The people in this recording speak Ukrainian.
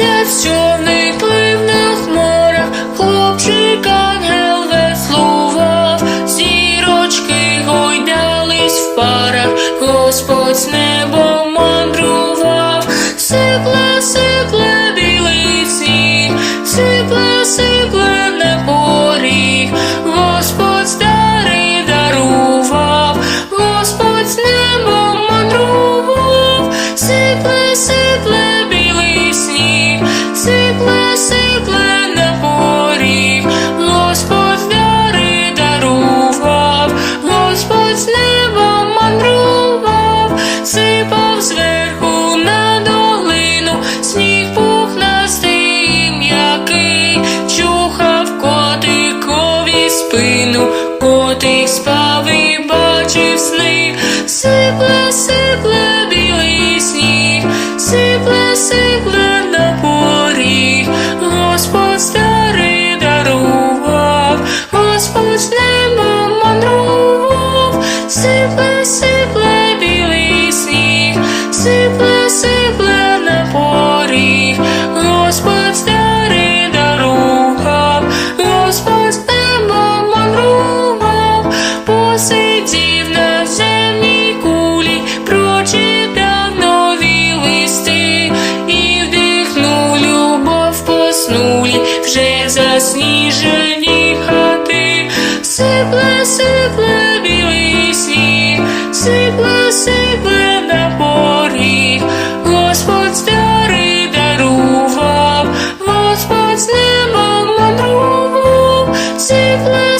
Місяць чорний плив на хмарах, хлопчик ангел веслував, зірочки гойдались в парах, Господь з небом мандрував, спину, котик спав і бачив сни, сипле, сипле білий сніг, сипле, сипле на поріг, Господь старий дарував, Господь з небом мандрував, сипле, сипле засніжені хати, сипле, сипле білий сніг, сипле, сипле на Господь старий дарував, Господь з небом мандрував, сипле